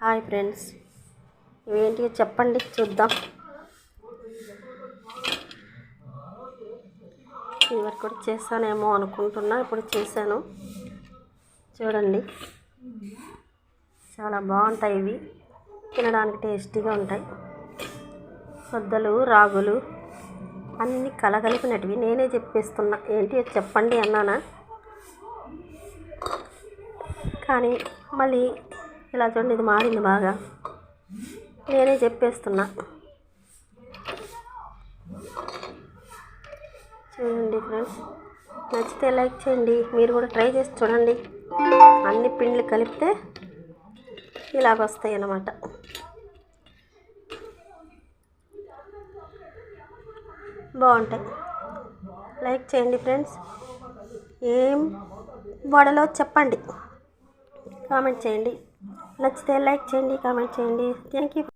Hi friends. ఇవేంటి చెప్పండి చూద్దాం. ఇవరకు కూడా చేస్తానేమో అనుకుంటున్నా ఇప్పుడు చేశాను. చూడండి. చాలా బాగుంటాయి ఇవి. తినడానికి టేస్టీగా ఉంటాయి. సొద్దలు రాగులు అన్నీ కలగలిపినటివి. నేనే చెప్పేస్తున్నా. ఏంటి అది చెప్పండి అన్నానా? కానీ మళ్ళీ ఇలా చూడండి ఇది మారింది బాగా. నేనే చెప్పేస్తున్నా. చూడండి ఫ్రెండ్స్ నచ్చితే లైక్ చేయండి మీరు కూడా ట్రై చేసి చూడండి. అన్ని పిండ్లు కలిపితే ఇలాగ వస్తాయి అన్నమాట బాగుంటాయి. లైక్ చేయండి ఫ్రెండ్స్. ఏం వడలో చెప్పండి. కామెంట్ చేయండి. నచ్చితే లైక్ చేయండి కామెంట్ చేయండి. Thank you